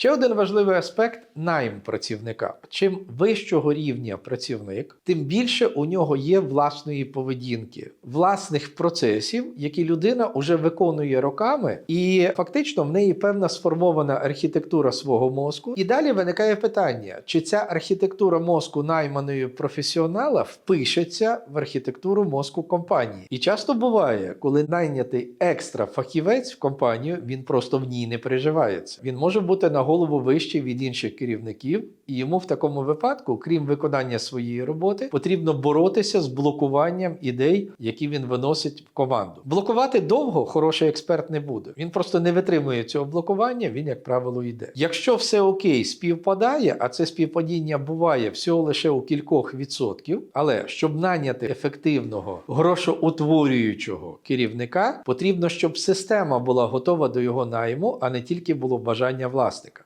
Ще один важливий аспект найм працівника. Чим вищого рівня працівник, тим більше у нього є власної поведінки, власних процесів, які людина вже виконує роками, і фактично в неї певна сформована архітектура свого мозку. І далі виникає питання: чи ця архітектура мозку найманої професіонала впишеться в архітектуру мозку компанії? І часто буває, коли найнятий екстра фахівець в компанію, він просто в ній не переживається. Він може бути на голову вищий від інших керівників, і йому в такому випадку, крім виконання своєї роботи, потрібно боротися з блокуванням ідей, які він виносить в команду. Блокувати довго хороший експерт не буде. Він просто не витримує цього блокування. Він, як правило, йде. Якщо все окей, співпадає, а це співпадіння буває всього лише у кількох відсотків. Але щоб наняти ефективного грошоутворюючого керівника, потрібно, щоб система була готова до його найму, а не тільки було бажання власника.